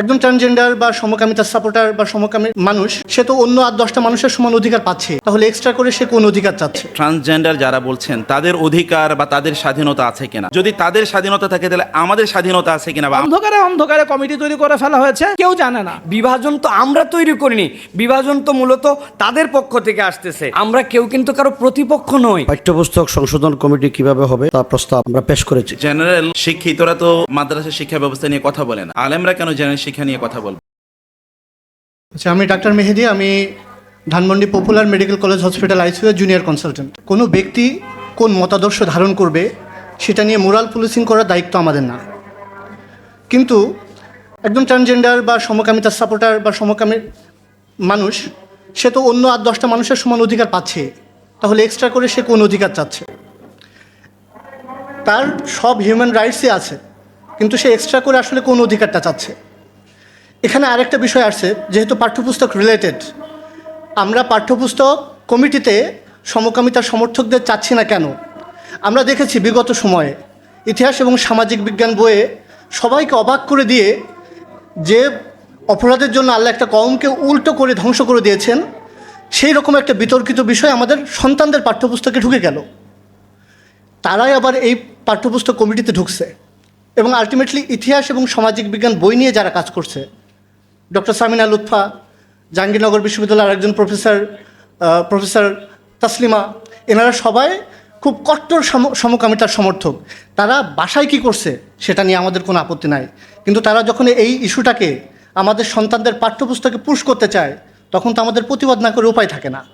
একজন ট্রান্সজেন্ডার বা সমকামিতার সাপোর্টার বা সমকামী মানুষ সে তো অন্য আর দশটা মানুষের সমান অধিকার পাচ্ছে। তাহলে এক্সট্রা করে সে কোন অধিকার চাচ্ছে? ট্রান্সজেন্ডার যারা বলছেন তাদের অধিকার বা তাদের স্বাধীনতা আছে কিনা? যদি তাদের স্বাধীনতা থাকে তাহলে আমাদের স্বাধীনতা আছে কিনা? বা অন্ধকারে অন্ধকারে কমিটি তৈরি করে ফেলা হয়েছে কেউ জানে না। বিভাজন তো আমরা তৈরি করিনি। বিভাজন তো মূলত তাদের পক্ষ থেকে আসতেছে। আমরা কেউ কিন্তু কারও প্রতিপক্ষ নই। পাঠ্যপুস্তক সংশোধন কমিটি কীভাবে হবে তা প্রস্তাব আমরা পেশ করেছি। জেনারেল শিক্ষিতরা তো মাদ্রাসা শিক্ষা ব্যবস্থা নিয়ে কথা বলেন আলেমরা কেন জেনারেল শিক্ষা নিয়ে কথা বলবে। আচ্ছা আমি ডাক্তার মেহেদি, আমি Dhanmondi popular medical college hospital ICU junior consultant. কোনো ব্যক্তি কোন মতাদর্শ ধারণ করবে, সেটা নিয়ে মোরাল পুলিশিং করার দায়িত্ব আমাদের না। কিন্তু একজন ট্রান্সজেন্ডার বা সমকামিতার সাপোর্টার বা সমকামী মানুষ, সে তো অন্য আর দশটা মানুষের সমান অধিকার পাচ্ছে। তাহলে এক্সট্রা করে সে কোন অধিকার চাচ্ছে? তার সব হিউম্যান রাইটসই আছে, কিন্তু সে এক্সট্রা করে আসলে কোন অধিকারটা চাচ্ছে? এখানে আরেকটা বিষয় আসছে, যেহেতু পাঠ্যপুস্তক রিলেটেড আমরা পাঠ্যপুস্তক কমিটিতে সমকামিতার সমর্থকদের চাচ্ছি না কেন? আমরা দেখেছি বিগত সময়ে ইতিহাস এবং সামাজিক বিজ্ঞান বইয়ে সবাইকে অবাক করে দিয়ে যে অপরাধের জন্য আল্লাহ একটা কমকে উল্টো করে ধ্বংস করে দিয়েছেন, সেই রকম একটা বিতর্কিত বিষয় আমাদের সন্তানদের পাঠ্যপুস্তকে ঢুকে গেল। তারাই আবার এই পাঠ্যপুস্তক কমিটিতে ঢুকছে। এবং আলটিমেটলি ইতিহাস এবং সামাজিক বিজ্ঞান বই নিয়ে যারা কাজ করছে ডক্টর সামিনা লুৎফা, জাহাঙ্গীরনগর বিশ্ববিদ্যালয়ের একজন প্রফেসর প্রফেসর তাসলিমা, এনারা সবাই খুব কট্টর সম- সমকামিতার সমর্থক। তারা বাসায় কি করছে সেটা নিয়ে আমাদের কোনো আপত্তি নাই। কিন্তু তারা যখন এই ইস্যুটাকে আমাদের সন্তানদের পাঠ্যপুস্তকে পুশ করতে চায়, তখন তো আমাদের প্রতিবাদ না করে উপায় থাকে না।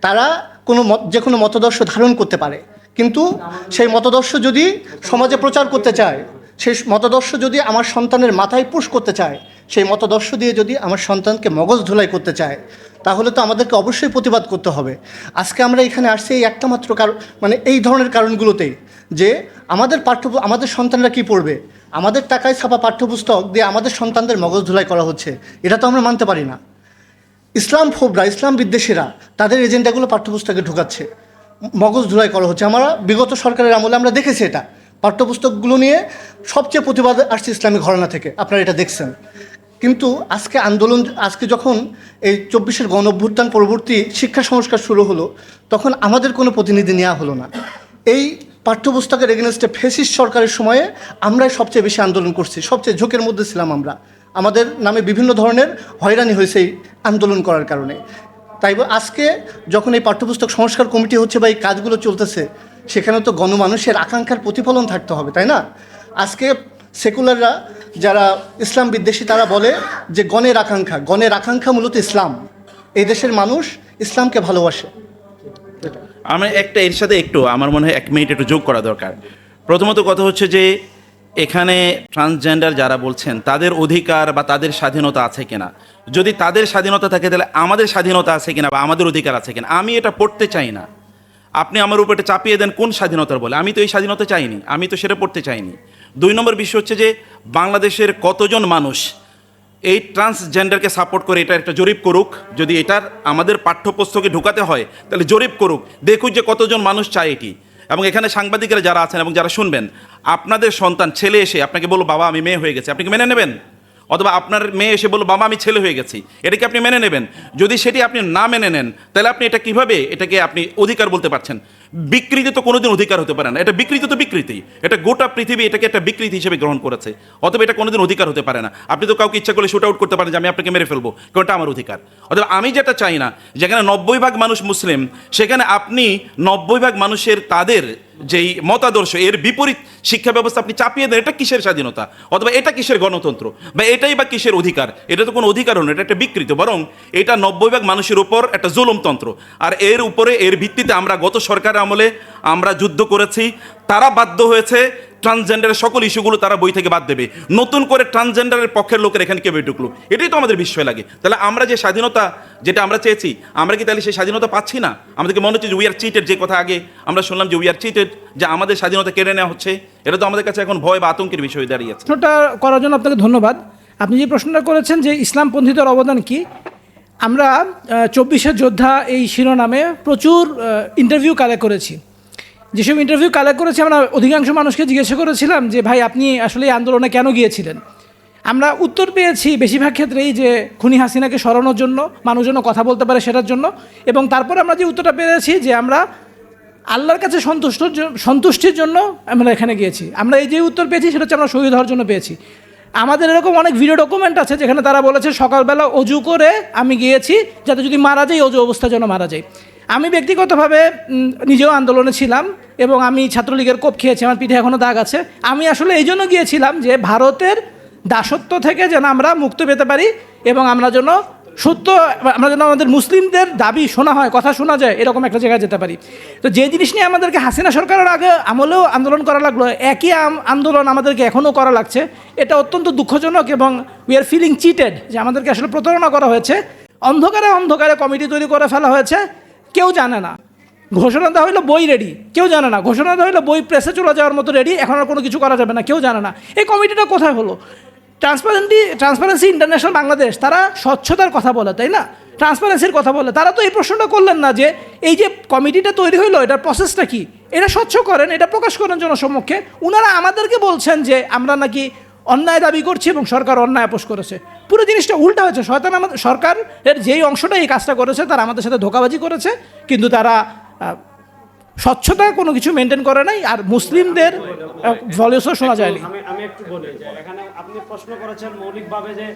তারা কোনো যে কোনো মতদর্শ ধারণ করতে পারে। কিন্তু সেই মতদর্শ যদি সমাজে প্রচার করতে চায়, সেই মতদর্শ যদি আমার সন্তানের মাথায় পুশ করতে চায় সেই মতদর্শ দিয়ে যদি আমার সন্তানকে মগজ ধুলাই করতে চায়, তাহলে তো আমাদেরকে অবশ্যই প্রতিবাদ করতে হবে। আজকে আমরা এখানে আসছি এই একটা মাত্র কারণ মানে এই ধরনের কারণগুলোতেই যে আমাদের পাঠ্য, আমাদের সন্তানরা কি পড়বে? আমাদের টাকায় ছাপা পাঠ্যপুস্তক দিয়ে আমাদের সন্তানদের মগজ ধুলাই করা হচ্ছে, এটা তো আমরা মানতে পারি না। ইসলাম ফোবরা ইসলাম বিদ্বেষীরা তাদের এজেন্ডাগুলো পাঠ্যপুস্তকে ঢুকাচ্ছে, মগজ ধুলাই করা হচ্ছে। আমরা বিগত সরকারের আমলে আমরা দেখেছি এটা। পাঠ্যপুস্তকগুলো নিয়ে সবচেয়ে প্রতিবাদ আসছে ইসলামী ঘরানা থেকে। আপনারা এটা দেখছেন। কিন্তু আজকে আন্দোলন, আজকে যখন এই চব্বিশের গণ অভ্যুত্থান পরবর্তী শিক্ষা সংস্কার শুরু হলো, তখন আমাদের কোনো প্রতিনিধি নেওয়া হলো না। এই পাঠ্যপুস্তকের এগেনস্টে ফেসিস সরকারের সময়ে আমরাই সবচেয়ে বেশি আন্দোলন করছি, সবচেয়ে ঝোঁকের মধ্যে ছিলাম আমরা। আমাদের নামে বিভিন্ন ধরনের হয়রানি হয়েছে এই আন্দোলন করার কারণে। তাই আজকে যখন এই পাঠ্যপুস্তক সংস্কার কমিটি হচ্ছে বা এই কাজগুলো চলতেছে, সেখানে তো গণমানুষের আকাঙ্ক্ষার প্রতিফলন থাকতে হবে, তাই না? আজকে সেকুলাররা যারা ইসলাম বিদ্বেষী, তারা বলে যে গণের আকাঙ্ক্ষা। গণের আকাঙ্ক্ষা মূলত ইসলাম। এই দেশের মানুষ ইসলামকে ভালোবাসে। আমি একটা এর সাথে একটু, আমার মনে হয় এক মিনিট একটু যোগ করা দরকার। প্রথমত কথা হচ্ছে যে, এখানে ট্রান্সজেন্ডার যারা বলছেন, তাদের অধিকার বা তাদের স্বাধীনতা আছে কিনা? যদি তাদের স্বাধীনতা থাকে, তাহলে আমাদের স্বাধীনতা আছে কিনা বা আমাদের অধিকার আছে কিনা? আমি এটা পড়তে চাই না। আপনি আমার উপর চাপিয়ে দেন, কোন স্বাধীনতার বলে? আমি তো এই স্বাধীনতা চাইনি। আমি তো সেটা পড়তে চাইনি। দুই নম্বর বিষয় হচ্ছে যে বাংলাদেশের কতজন মানুষ এই ট্রান্সজেন্ডারকে সাপোর্ট করে এটা একটা জরিপ করুক। যদি এটার আমাদের পাঠ্যপুস্তকে ঢুকাতে হয়, তাহলে জরিপ করুক। দেখুক যে কতজন মানুষ চায় এটি। এবং এখানে সাংবাদিকেরা যারা আছেন এবং যারা শুনবেন, আপনাদের সন্তান, ছেলে এসে আপনাকে বলল, বাবা, আমি মেয়ে হয়ে গেছি। আপনি কি মেনে নেবেন? অথবা আপনার মেয়ে এসে বলল, বাবা, আমি ছেলে হয়ে গেছি। এটা কি আপনি মেনে নেবেন? যদি সেটি আপনি না মেনে নেন, তাহলে আপনি এটা কীভাবে এটাকে আপনি অধিকার বলতে পারছেন? বিকৃতি তো কোনোদিন অধিকার হতে পারে না। এটা বিকৃতি তো বিকৃতি। এটা গোটা পৃথিবী এটাকে একটা বিকৃতি হিসেবে গ্রহণ করেছে। অথবা এটা কোনোদিন অধিকার হতে পারে না। আপনি তো কাউকে ইচ্ছা করলে শুট আউট করতে পারেন যে আমি আপনাকে মেরে ফেলব। কারণ আমার অধিকার। অথবা আমি যেটা চাই না, যেখানে নব্বই ভাগ মানুষ মুসলিম, সেখানে আপনি নব্বই ভাগ মানুষের তাদের যেই মতাদর্শ, এর বিপরীত শিক্ষা ব্যবস্থা আপনি চাপিয়ে দেন, এটা কিসের স্বাধীনতা? অথবা এটা কিসের গণতন্ত্র? বা এটাই বা কিসের অধিকার? এটা তো কোনো অধিকার নয়, এটা একটা বিকৃত। বরং এটা নব্বই ভাগ মানুষের উপর একটা জুলুমতন্ত্র। আর এর উপরে, এর ভিত্তিতে আমরা গত সরকার আমলে আমরা যুদ্ধ করেছি, তারা বাধ্য হয়েছে ট্রান্সজেন্ডারের সকল ইস্যুগুলো তারা বই থেকে বাদ দেবে। নতুন করে ট্রান্সজেন্ডারের পক্ষের লোকের এখানে কেবে ঢুকলো এটাই তো আমাদের বিস্ময় লাগে। তাহলে আমরা যে স্বাধীনতা যেটা আমরা চেয়েছি, আমরা কি তাহলে সেই স্বাধীনতা পাচ্ছি না? আমাদেরকে মনে হচ্ছে যে উই আর চিটেড যে কথা আগে আমরা শুনলাম যে উই আর চিটেড যে আমাদের স্বাধীনতা কেড়ে নেওয়া হচ্ছে, এটা তো আমাদের কাছে এখন ভয় বা আতঙ্কের বিষয় দাঁড়িয়েছে প্রশ্নটা করার জন্য আপনাকে ধন্যবাদ। আপনি যে প্রশ্নটা করেছেন যে ইসলামপন্থীদের অবদান কি আমরা চব্বিশে যোদ্ধা এই শিরোনামে প্রচুর ইন্টারভিউ কালেক্ট করেছি। যেসব ইন্টারভিউ কালেক্ট করেছি, আমরা অধিকাংশ মানুষকে জিজ্ঞাসা করেছিলাম যে, ভাই, আপনি আসলে এই আন্দোলনে কেন গিয়েছিলেন? আমরা উত্তর পেয়েছি বেশিরভাগ ক্ষেত্রেই যে, খুনি হাসিনাকে সরানোর জন্য মানুষ যেন কথা বলতে পারে সেটার জন্য। এবং তারপরে আমরা যে উত্তরটা পেয়েছি যে, আমরা আল্লাহর কাছে সন্তুষ্ট, সন্তুষ্টির জন্য আমরা এখানে গিয়েছি। আমরা এই যে উত্তর পেয়েছি, সেটা হচ্ছে আমরা শহীদ হওয়ার জন্য পেয়েছি। আমাদের এরকম অনেক ভিডিও ডকুমেন্ট আছে যেখানে তারা বলেছে, সকালবেলা অজু করে আমি গিয়েছি যাতে যদি মারা যায় অজু অবস্থা যেন মারা যায় আমি ব্যক্তিগতভাবে নিজেও আন্দোলনে ছিলাম এবং আমি ছাত্রলীগের কোপ খেয়েছি, আমার পিঠে এখনও দাগ আছে। আমি আসলে এই জন্য গিয়েছিলাম যে ভারতের দাসত্ব থেকে যেন আমরা মুক্ত পেতে পারি এবং আমরা যেন সত্য, আমরা যেন আমাদের মুসলিমদের দাবি শোনা হয়, কথা শোনা যায়, এরকম একটা জায়গায় যেতে পারি। তো যে জিনিস নিয়ে আমাদেরকে হাসিনা সরকারের আগে আমলেও আন্দোলন করা লাগল, একই আন্দোলন আমাদেরকে এখনও করা লাগছে। এটা অত্যন্ত দুঃখজনক এবং উই আর ফিলিং চিটেড যে আমাদেরকে আসলে প্রতারণা করা হয়েছে। অন্ধকারে অন্ধকারে কমিটি তৈরি করে ফেলা হয়েছে, কেউ জানে না। ঘোষণা দেওয়া হলো বই রেডি কেউ জানে না। ঘোষণা দেওয়া হলো বই প্রেসে চলে যাওয়ার মতো রেডি এখন আর কোনো কিছু করা যাবে না, কেউ জানে না। এই কমিটিটা কোথায় হলো? ট্রান্সপারেন্টি ট্রান্সপারেন্সি ইন্টারন্যাশনাল বাংলাদেশ তারা স্বচ্ছতার কথা বলে, তাই না? ট্রান্সপারেন্সির কথা বলে। তারা তো এই প্রশ্নটা করলেন না যে, এই যে কমিটিটা তৈরি হইল, এটার প্রসেসটা কি? এটা স্বচ্ছ করেন, এটা প্রকাশ করেন জনসম্মুখে উনারা আমাদেরকে বলছেন যে, আমরা নাকি অন্যায় দাবি করছি এবং সরকার অন্যায় আপোষ করেছে। পুরো জিনিসটা উল্টা হয়েছে। শয়তান আমাদের সরকারের যেই অংশটা এই কাজটা করেছে, তারা আমাদের সাথে ধোকাবাজি করেছে, কিন্তু তারা স্বচ্ছতা কোনো কিছু মেনটেন করে নাই। আর মুসলিমদের ভলিউসও শোনা যায়নি। আমি আমি একটু বলি যে এখানে আপনি প্রশ্ন করেছেন মৌলিকভাবে যে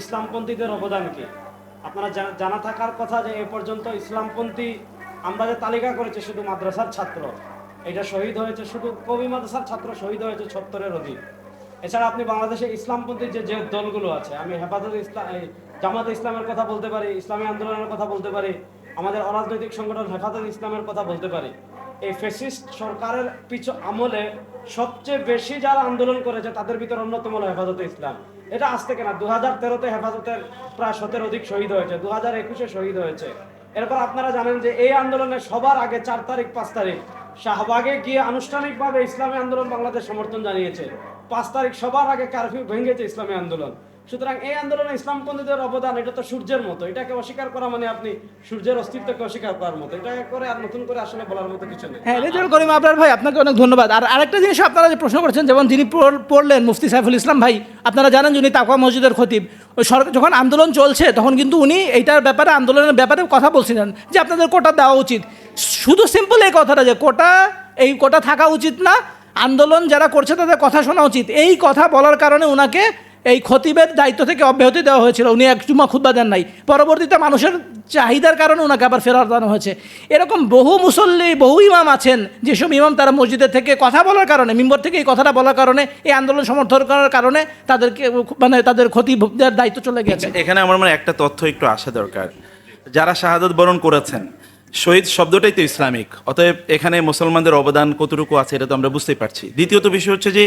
ইসলামপন্থীদের অবদান কি। আপনারা জানা থাকার কথা যে এ পর্যন্ত ইসলামপন্থী আমরা যে তালিকা করেছি শুধু মাদ্রাসার ছাত্র এটা শহীদ হয়েছে শুধু কবি মাদ্রাসার ছাত্র শহীদ হয়েছে সত্তরের অধিক। এছাড়া আপনি বাংলাদেশে ইসলামপন্থী যে যে দলগুলো আছে আমি হেফাজত ইসলাম জামাত ইসলামের কথা বলতে পারি ইসলামী আন্দোলনের কথা বলতে পারি আমাদের অরাজনৈতিক সংগঠন হেফাজত ইসলামের কথা বলতে পারি এই ফেসিস্ট সরকারের পিছু আমলে সবচেয়ে বেশি যারা আন্দোলন করেছে, তাদের ভিতরে অন্যতম হলো হেফাজতে ইসলাম। এটা আজ থেকে না দু হাজার তেরোতে হেফাজতের প্রায় সতেরো অধিক শহীদ হয়েছে দু হাজার একুশে শহীদ হয়েছে। এরপর আপনারা জানেন যে এই আন্দোলনে সবার আগে চার তারিখ, পাঁচ তারিখ, শাহবাগে গিয়ে আনুষ্ঠানিকভাবে ইসলামী আন্দোলন বাংলাদেশ সমর্থন জানিয়েছে। পাঁচ তারিখ সবার আগে কারফিউ ভেঙেছে ইসলামী আন্দোলন। সুতরাং এই আন্দোলনে ইসলামপন্থীদের অবদান, এটা তো সূর্যের মতো। এটাকে অস্বীকার করা মানে আপনি সূর্যের অস্তিত্বকে অস্বীকার করার মতো। এটাকে করে আর নতুন করে আসলে বলার মতো কিছু নেই। হ্যাঁ রেজাউল করিম আপনার ভাই, আপনাকে অনেক ধন্যবাদ। আর আরেকটা জিনিস আপনারা যে প্রশ্ন করেছেন, যেমন যিনি পড়- পড়লেন মুফতি সাইফুল ইসলাম ভাই, আপনারা জানেন যিনি তাকওয়া মসজিদের খতিব সরকার যখন আন্দোলন চলছে, তখন কিন্তু উনি এইটার ব্যাপারে, আন্দোলনের ব্যাপারে কথা বলছিলেন যে আপনাদের কোটা দেওয়া উচিত। শুধু সিম্পল এই কথাটা যে কোটা, এই কোটা থাকা উচিত না, আন্দোলন যারা করছে তাদের কথা শোনা উচিত। এই কথা বলার কারণে ওনাকে এই খতিবের দায়িত্ব থেকে অব্যাহতি দেওয়া হয়েছিল। উনি এক জুমা খুদ্া দেন নাই। পরবর্তীতে মানুষের চাহিদার কারণে ওনাকে আবার ফেরত দেওয়া হয়েছে। এরকম বহু মুসল্লি, বহু ইমাম আছেন, যেসব ইমাম তারা মসজিদের থেকে কথা বলার কারণে, মিম্বর থেকে এই কথাটা বলার কারণে, এই আন্দোলন সমর্থন করার কারণে তাদেরকে মানে তাদের ক্ষতি দায়িত্ব চলে গেছে এখানে আমার মনে একটা তথ্য একটু আসা দরকার। যারা শাহাদত বরণ করেছেন শহীদ শব্দটাই তো ইসলামিক। অতএব এখানে মুসলমানদের অবদান কতটুকু আছে এটা তো আমরা বুঝতেই পারছি। দ্বিতীয়ত বিষয় হচ্ছে যে,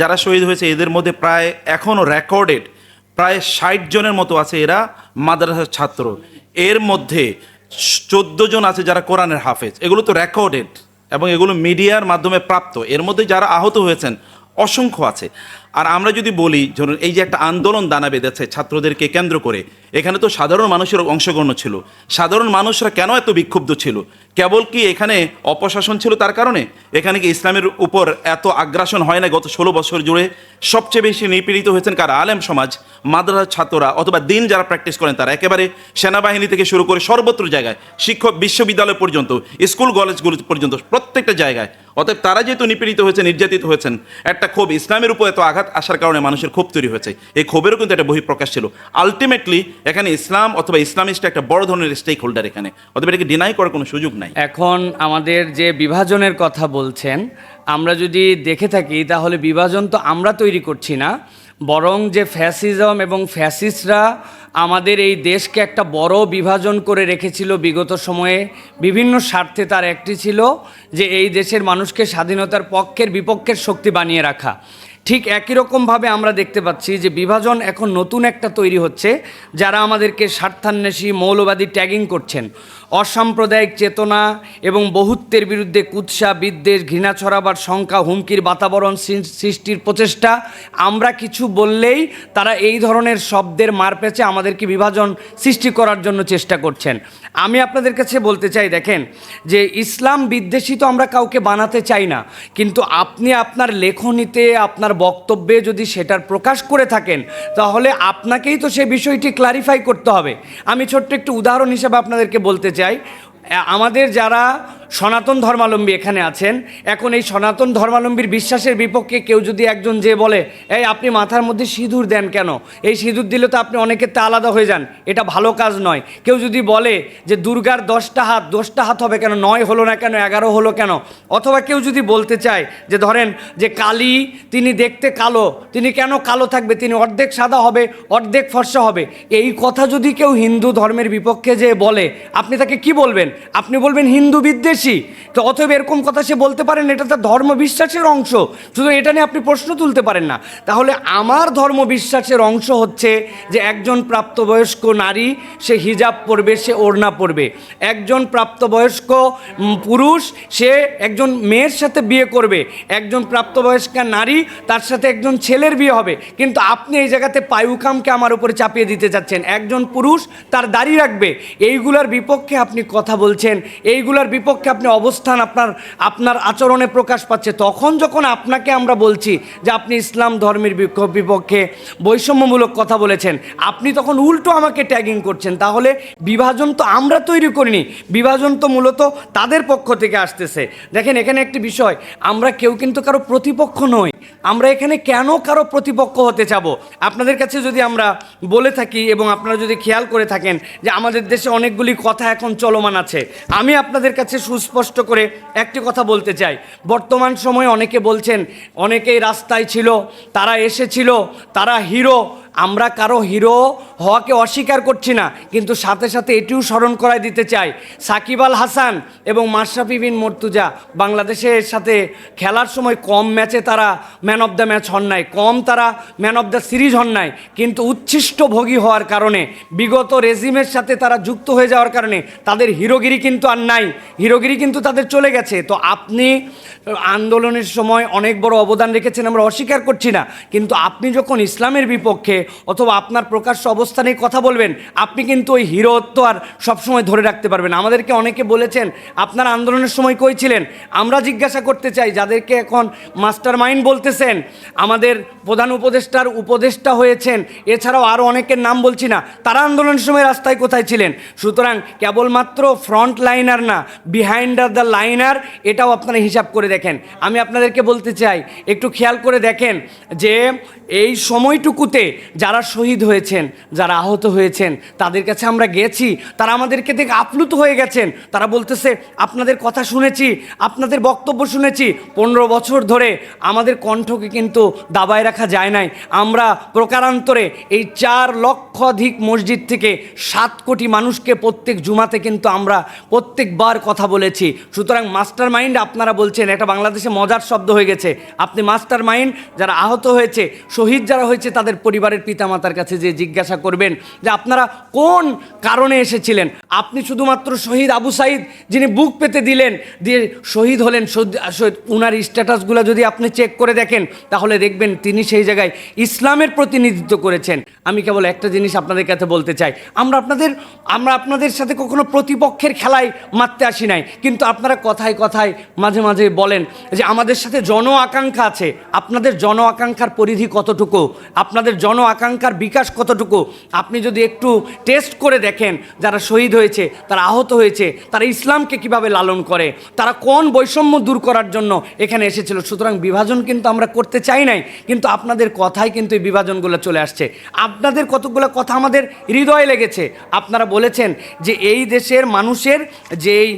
যারা শহীদ হয়েছে এদের মধ্যে প্রায় এখনও রেকর্ডেড প্রায় ষাট জনের মতো আছে এরা মাদ্রাসার ছাত্র। এর মধ্যে চোদ্দ জন আছে যারা কোরআনের হাফেজ। এগুলো তো রেকর্ডেড এবং এগুলো মিডিয়ার মাধ্যমে প্রাপ্ত। এর মধ্যে যারা আহত হয়েছেন, অসংখ্য আছে। আর আমরা যদি বলি, ধরুন, এই যে একটা আন্দোলন দানা বেঁধেছে ছাত্রদেরকে কেন্দ্র করে, এখানে তো সাধারণ মানুষের অংশগ্রহণ ছিল। সাধারণ মানুষরা কেন এত বিক্ষুব্ধ ছিল? কেবল কি এখানে অপশাসন ছিল তার কারণে? এখানে কি ইসলামের উপর এত আগ্রাসন হয় না গত ষোলো বছর জুড়ে? সবচেয়ে বেশি নিপীড়িত হয়েছেন কারা? আলেম সমাজ, মাদ্রাসার ছাত্ররা অথবা দিন যারা প্র্যাকটিস করেন তারা। একেবারে সেনাবাহিনী থেকে শুরু করে সর্বত্র জায়গায়, শিক্ষক বিশ্ববিদ্যালয় পর্যন্ত, স্কুল কলেজগুলো পর্যন্ত, প্রত্যেকটা জায়গায়। অতএব তারা যেহেতু নিপীড়িত হয়েছে, নির্যাতিত হয়েছেন, একটা ক্ষোভ ইসলামের উপর এত আঘাত আসার কারণে মানুষের ক্ষোভ তৈরি হয়েছে। এই ক্ষোভেরও কিন্তু একটা বহিঃপ্রকাশ ছিল। আলটিমেটলি এখানে ইসলাম অথবা ইসলামিস্ট একটা বড় ধরনের স্টেক হোল্ডার এখানে। অতএব এটাকে ডিনাই করার কোনো সুযোগ নাই। এখন আমাদের যে বিভাজনের কথা বলছেন, আমরা যদি দেখে থাকি, তাহলে বিভাজন তো আমরা তৈরি করছি না। বরং যে ফ্যাসিজম এবং ফ্যাসিস্টরা আমাদের এই দেশকে একটা বড় বিভাজন করে রেখেছিল বিগত সময়ে, বিভিন্ন স্বার্থে তার একটি ছিল যে এই দেশের মানুষকে স্বাধীনতার পক্ষের বিপক্ষের শক্তি বানিয়ে রাখা। ঠিক একই রকমভাবে আমরা দেখতে পাচ্ছি যে বিভাজন এখন নতুন একটা তৈরি হচ্ছে, যারা আমাদেরকে স্বার্থান্বেষী, মৌলবাদী ট্যাগিং করছেন। অসাম্প্রদায়িক চেতনা এবং বহুত্বের বিরুদ্ধে কুৎসা, বিদ্বেষ, ঘৃণা ছড়াবার সংখ্যা হুমকির বাতাবরণ সৃষ্টির প্রচেষ্টা, আমরা কিছু বললেই তারা এই ধরনের শব্দের মার পেঁচে আমাদেরকে বিভাজন সৃষ্টি করার জন্য চেষ্টা করছেন। আমি আপনাদের কাছে বলতে চাই, দেখেন, যে ইসলাম বিদ্বেষী তো আমরা কাউকে বানাতে চাই না, কিন্তু আপনি আপনার লেখনীতে, আপনার বক্তব্যে যদি সেটার প্রকাশ করে থাকেন, তাহলে আপনাকেই তো সে বিষয়টি ক্লারিফাই করতে হবে। আমি ছোট্ট একটু উদাহরণ হিসেবে আপনাদেরকে বলতে চাই। আ- আমাদের যারা সনাতন ধর্মালম্বী এখানে আছেন। এখন এই সনাতন ধর্মালম্বীর বিশ্বাসের বিপক্ষে কেউ যদি একজন যে বলে, এই আপনি মাথার মধ্যে সিঁদুর দেন কেন? এই সিঁদুর দিলে তো আপনি অনেকের তে আলাদা হয়ে যান। এটা ভালো কাজ নয়। কেউ যদি বলে যে, দুর্গার দশটা হাত দশটা হাত হবে কেন? নয় হলো না কেন? এগারো হলো কেন? অথবা কেউ যদি বলতে চায় যে, ধরেন যে, কালী, তিনি দেখতে কালো, তিনি কেন কালো থাকবে? তিনি অর্ধেক সাদা হবে, অর্ধেক ফর্সা হবে। এই কথা যদি কেউ হিন্দু ধর্মের বিপক্ষে যে বলে, আপনি তাকে কি বলবেন? আপনি বলবেন হিন্দু বিদ্বেষী। তো অতএব এরকম কথা সে বলতে পারেন, এটা তার ধর্ম বিশ্বাসের অংশ। শুধু এটা নিয়ে আপনি প্রশ্ন তুলতে পারেন না। তাহলে আমার ধর্ম বিশ্বাসের অংশ হচ্ছে যে একজন প্রাপ্তবয়স্ক নারী, সে হিজাব পরবে, সে ওড়না পরবে। একজন প্রাপ্তবয়স্ক পুরুষ, সে একজন মেয়ের সাথে বিয়ে করবে। একজন প্রাপ্তবয়স্কা নারী, তার সাথে একজন ছেলের বিয়ে হবে। কিন্তু আপনি এই জায়গাতে পায়ুকামকে আমার উপরে চাপিয়ে দিতে চাচ্ছেন একজন পুরুষ, তার দাড়ি রাখবে। এইগুলার বিপক্ষে আপনি কথা বলছেন, এইগুলার বিপক্ষে আপনি অবস্থান আপনার আপনার আচরণে প্রকাশ পাচ্ছে, তখন যখন আপনাকে আমরা বলছি যে আপনি ইসলাম ধর্মের বিপক্ষে বৈষম্যমূলক কথা বলেছেন, আপনি তখন উল্টো আমাকে ট্যাগিং করছেন, তাহলে বিভাজন তো আমরা তৈরি করিনি, বিভাজন তো মূলত তাদের পক্ষ থেকে আসতেছে। দেখেন, এখানে একটি বিষয়, আমরা কেউ কিন্তু কারও প্রতিপক্ষ নই, আমরা এখানে কেন কারও প্রতিপক্ষ হতে যাব আপনাদের কাছে যদি আমরা বলে থাকি এবং আপনারা যদি খেয়াল করে থাকেন যে আমাদের দেশে অনেকগুলি কথা এখন চলমান আছে, আমি আপনাদের কাছে সুস্পষ্ট করে একটি কথা বলতে চাই। বর্তমান সময়ে অনেকে বলছেন, অনেকেই রাস্তায় ছিল, তারা এসেছিল, তারা হিরো আমরা কারও হিরো হওয়াকে অস্বীকার করছি না, কিন্তু সাথে সাথে এটিও স্মরণ করায় দিতে চাই। সাকিব আল হাসান এবং মাশরাফি বিন মর্তুজা বাংলাদেশের সাথে খেলার সময় কম ম্যাচে তারা ম্যান অফ দ্য ম্যাচ হন নাই, কম তারা ম্যান অফ দ্য সিরিজ হন নাই, কিন্তু উচ্ছিষ্ট ভোগী হওয়ার কারণে, বিগত রেজিমের সাথে তারা যুক্ত হয়ে যাওয়ার কারণে তাদের হিরোগিরি কিন্তু আর নাই, হিরোগিরি কিন্তু তাদের চলে গেছে। তো আপনি আন্দোলনের সময় অনেক বড় অবদান রেখেছেন, আমরা অস্বীকার করছি না, কিন্তু আপনি যখন ইসলামের বিপক্ষে অথবা আপনার প্রকাশ্য অবস্থানে কথা বলবেন, আপনি কিন্তু ওই হিরোত্ব আর সবসময় ধরে রাখতে পারবেন। আমাদেরকে অনেকে বলেছেন, আপনার আন্দোলনের সময় কই ছিলেন? আমরা জিজ্ঞাসা করতে চাই, যাদেরকে এখন মাস্টার মাইন্ড বলতেছেন, আমাদের প্রধান উপদেষ্টার উপদেষ্টা হয়েছেন, এছাড়াও আরও অনেকের নাম বলছি না, তারা আন্দোলনের সময় রাস্তায় কোথায় ছিলেন? সুতরাং কেবলমাত্র ফ্রন্ট লাইনার না বিহাইন্ড দ্য লাইনার এটাও আপনারা হিসাব করে দেখেন। আমি আপনাদেরকে বলতে চাই, একটু খেয়াল করে দেখেন যে এই সময়টুকুতে যারা শহীদ হয়েছেন, যারা আহত হয়েছেন, তাদের কাছে আমরা গেছি, তারা আমাদেরকে দেখে আপ্লুত হয়ে গেছেন। তারা বলতেছে, আপনাদের কথা শুনেছি, আপনাদের বক্তব্য শুনেছি। পনেরো বছর ধরে আমাদের কণ্ঠকে কিন্তু দাবায় রাখা যায় নাই। আমরা প্রকারান্তরে এই চার লক্ষাধিক মসজিদ থেকে সাত কোটি মানুষকে প্রত্যেক জুমাতে কিন্তু আমরা প্রত্যেকবার কথা বলেছি। সুতরাং মাস্টার মাইন্ড আপনারা বলছেন, এটা বাংলাদেশে মজার শব্দ হয়ে গেছে। আপনি মাস্টার মাইন্ড যারা আহত হয়েছে, শহীদ যারা হয়েছে, তাদের পরিবারের পিতামাতার কাছে যে জিজ্ঞাসা করবেন যে আপনারা কোন কারণে এসেছিলেন? আপনি শুধুমাত্র শহীদ আবু সাইদ যিনি বুক পেতে দিলেন, দিয়ে শহীদ হলেন উনার স্ট্যাটাসগুলো যদি আপনি চেক করে দেখেন, তাহলে দেখবেন তিনি সেই জায়গায় ইসলামের প্রতিনিধিত্ব করেছেন। আমি কেবল একটা জিনিস আপনাদের কাছে বলতে চাই। আমরা আপনাদের আমরা আপনাদের সাথে কখনো প্রতিপক্ষের খেলায় মারতে আসি নাই, কিন্তু আপনারা কথায় কথায় মাঝে মাঝে বলেন যে আমাদের সাথে জন আকাঙ্ক্ষা আছে। আপনাদের জন আকাঙ্ক্ষার পরিধি কতটুকু? আপনাদের জন আকাঙ্ক্ষার বিকাশ কতটুকু? আপনি যদি একটু টেস্ট করে দেখেন যারা শহীদ হয়েছে, তারা আহত হয়েছে, তারা ইসলামকে কীভাবে লালন করে, তারা কোন বৈষম্য দূর করার জন্য এখানে এসেছিল। সুতরাং বিভাজন কিন্তু আমরা করতে চাই নাই, কিন্তু আপনাদের কথাই কিন্তু এই বিভাজনগুলো চলে আসছে। আপনাদের কতগুলো কথা আমাদের হৃদয়ে লেগেছে। আপনারা বলেছেন যে এই দেশের মানুষের যেই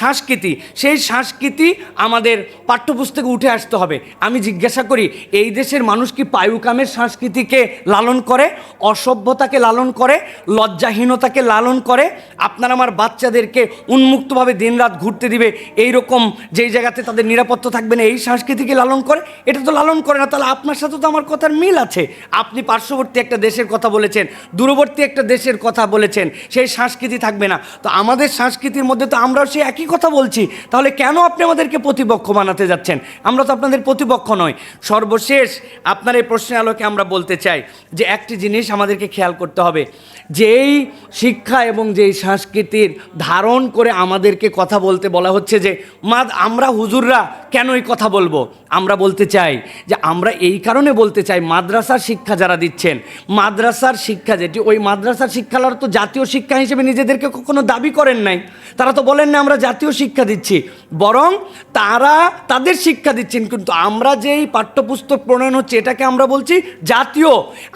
সংস্কৃতি, সেই সংস্কৃতি আমাদের পাঠ্যপুস্তকে উঠে আসতে হবে। আমি জিজ্ঞাসা করি, এই দেশের মানুষ কি পায়ুকামের সংস্কৃতিকে লালন করে, অসভ্যতাকে লালন করে, লজ্জাহীনতাকে লালন করে, আপনার আমার বাচ্চাদেরকে উন্মুক্তভাবে দিনরাত ঘুরতে দিবে এই রকম যেই জায়গাতে তাদের নিরাপত্তা থাকবে না, এই সংস্কৃতিকে লালন করে, এটা তো লালন করে না, তাহলে আপনার সাথে তো আমার কথার মিল আছে। আপনি পার্শ্ববর্তী একটা দেশের কথা বলেছেন, দূরবর্তী একটা দেশের কথা বলেছেন, সেই সংস্কৃতি থাকবে না। তো আমাদের সংস্কৃতির মধ্যে তো আমরাও সেই একই কথা বলছি, তাহলে কেন আপনি আমাদেরকে প্রতিপক্ষ বানাতে যাচ্ছেন? আমরা তো আপনাদের প্রতিপক্ষ নয় সর্বশেষ আপনার এই প্রশ্নের আলোকে আমরা বলতে চাই যে একটি জিনিস আমাদেরকে খেয়াল করতে হবে। যেই শিক্ষা এবং যেই সংস্কৃতির ধারণ করে আমাদেরকে কথা বলতে বলা হচ্ছে যে মা আমরা হুজুররা কেন এই কথা বলব? আমরা বলতে চাই যে আমরা এই কারণে বলতে চাই, মাদ্রাসার শিক্ষা যারা দিচ্ছেন, মাদ্রাসার শিক্ষা যেটি, ওই মাদ্রাসার শিক্ষালয় তো জাতীয় শিক্ষা হিসেবে নিজেদেরকে কখনো দাবি করেন নাই। তারা তো বলেন না, আমরা জাতীয় শিক্ষা দিচ্ছি। বরং তারা তাদের শিক্ষা দিচ্ছেন, কিন্তু আমরা যেই পাঠ্যপুস্তক প্রণয়ন হচ্ছে, এটাকে আমরা বলছি জাতীয়।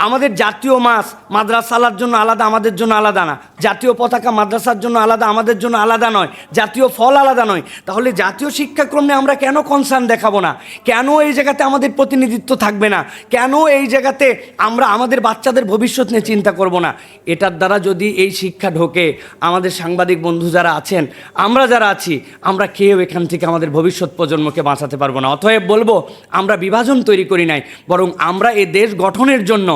আমাদের জাতীয় মাস মাদ্রাসালার জন্য আলাদা, আমাদের জন্য আলাদা না। জাতীয় পতাকা মাদ্রাসার জন্য আলাদা, আমাদের জন্য আলাদা নয়। জাতীয় ফল আলাদা নয়। তাহলে জাতীয় শিক্ষাক্রমে আমরা কেন কনসার্ন দেখাবো না। কেন এই জায়গাতে আমাদের প্রতিনিধিত্ব থাকবে না? কেন এই জায়গাতে আমরা আমাদের বাচ্চাদের ভবিষ্যৎ নিয়ে চিন্তা করব না? এটার দ্বারা যদি এই শিক্ষা ঢোকে, আমাদের সাংবাদিক বন্ধু যারা আছেন, আমরা যারা আছি, আমরা কেউ এখান থেকে আমাদের ভবিষ্যৎ প্রজন্মকে বাঁচাতে পারব না। অতএব বলব, আমরা বিভাজন তৈরি করি নাই, বরং আমরা এই দেশ গঠনের জন্য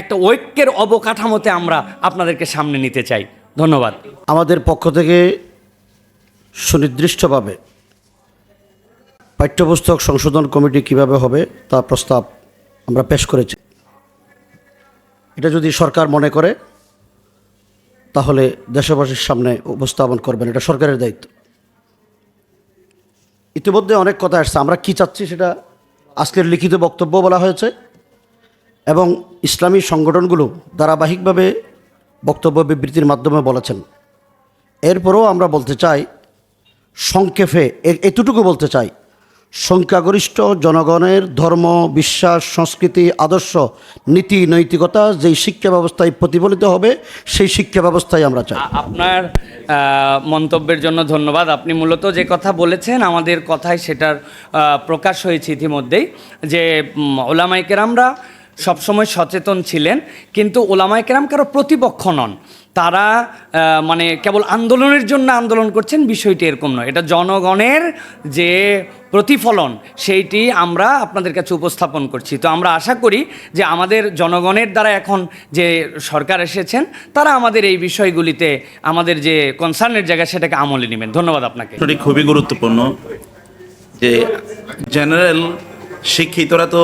একটা ঐক্যের অবকাঠামোতে আমরা আপনাদেরকে সামনে নিতে চাই। ধন্যবাদ। আমাদের পক্ষ থেকে সুনির্দিষ্টভাবে পাঠ্যপুস্তক সংশোধন কমিটি কীভাবে হবে তা প্রস্তাব আমরা পেশ করেছি। এটা যদি সরকার মনে করে, তাহলে দেশবাসীর সামনে উপস্থাপন করবেন। এটা সরকারের দায়িত্ব। ইতিমধ্যে অনেক কথা আসছে। আমরা কি চাচ্ছি সেটা আজকের লিখিত বক্তব্য বলা হয়েছে এবং ইসলামী সংগঠনগুলো ধারাবাহিকভাবে বক্তব্য বিবৃতির মাধ্যমে বলেছেন। এরপরেও আমরা বলতে চাই, সংক্ষেপে এতটুকু বলতে চাই সংখ্যাগরিষ্ঠ জনগণের ধর্ম, বিশ্বাস, সংস্কৃতি, আদর্শ, নীতি, নৈতিকতা যেই শিক্ষা ব্যবস্থায় প্রতিফলিত হবে, সেই শিক্ষা ব্যবস্থায় আমরা চাই। আপনার মন্তব্যের জন্য ধন্যবাদ। আপনি মূলত যে কথা বলেছেন, আমাদের কথায় সেটার প্রকাশ হয়েছে ইতিমধ্যেই যে ওলামাইকের ওলামাই কেরামরা সবসময় সচেতন ছিলেন, কিন্তু ওলামায় কেরাম কারও প্রতিপক্ষ নন। তারা মানে কেবল আন্দোলনের জন্য আন্দোলন করছেন, বিষয়টি এরকম নয়। এটা জনগণের যে প্রতিফলন, সেইটি আমরা আপনাদের কাছে উপস্থাপন করছি। তো আমরা আশা করি যে আমাদের জনগণের দ্বারা এখন যে সরকার এসেছেন, তারা আমাদের এই বিষয়গুলিতে আমাদের যে কনসার্নের জায়গা, সেটাকে আমলে নেবেন। ধন্যবাদ আপনাকে। খুবই গুরুত্বপূর্ণ যে জেনারেল শিক্ষিতরা তো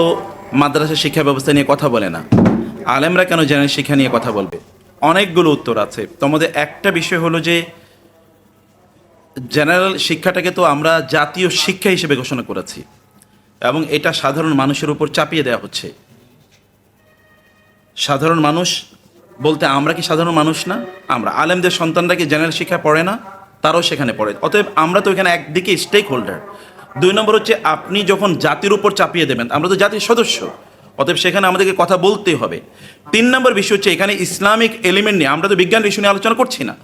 মাদ্রাসা শিক্ষা ব্যবস্থা নিয়ে কথা বলে না। আলেমরা কেন জেনারেল শিক্ষা নিয়ে কথা বলবে? অনেকগুলো উত্তর আছে। তোমাদের একটা বিষয় হলো যে জেনারেল শিক্ষাটাকে তো আমরা জাতীয় শিক্ষা হিসেবে ঘোষণা করেছি। এবং এটা সাধারণ মানুষের উপর চাপিয়ে দেওয়া হচ্ছে। সাধারণ মানুষ বলতে আমরা কি সাধারণ মানুষ না? আমরা আলেমদের সন্তানরা কি জেনারেল শিক্ষা পড়ে না? তারাও সেখানে পড়ে। অতএব আমরা তো এখানে একদিকে স্টেক হোল্ডার দুই নম্বর হচ্ছে আপনি যখন জাতির উপর চাপিয়ে দেবেন, আমরা তো জাতির সদস্য, অতএব সেখানে আমাদেরকে কথা বলতে হবে। তিন নম্বর বিষয় হচ্ছে এখানে ইসলামিক এলিমেন্ট নিয়ে, আমরা তো বিজ্ঞান বিষয় নিয়ে আলোচনা করছি না।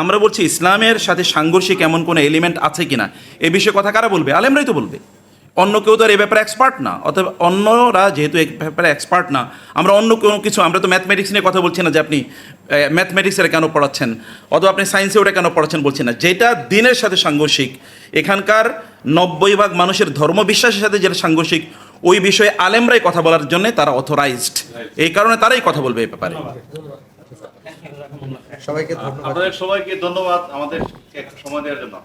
আমরা বলছি ইসলামের সাথে সাংঘর্ষিক এমন কোনো এলিমেন্ট আছে কিনা, এ বিষয়ে কথা কারা বলবে? আলেমরাই তো বলবে। অন্য কেউ তো আর এ ব্যাপারে এক্সপার্ট না, অতএব অন্যরা যেহেতু এ ব্যাপারে এক্সপার্ট না, আমরা অন্য কোনো কিছু, আমরা তো ম্যাথমেটিক্স নিয়ে কথা বলছি না যে আপনি ম্যাথমেটিক্সের কেন পড়াচ্ছেন, অথবা আপনি সায়েন্সে ওটা কেন পড়াচ্ছেন বলছি না। যেটা দিনের সাথে সাংঘর্ষিক, এখানকার নব্বই ভাগ মানুষের ধর্ম বিশ্বাসের সাথে যেটা সাংঘর্ষিক ওই বিষয়ে আলেমরাই কথা বলার জন্য তারা অথরাইজড এই কারণে তারাই কথা বলবে এই ব্যাপারে। আপনাদের সবাইকে ধন্যবাদ আমাদের সময় দেওয়ার জন্য।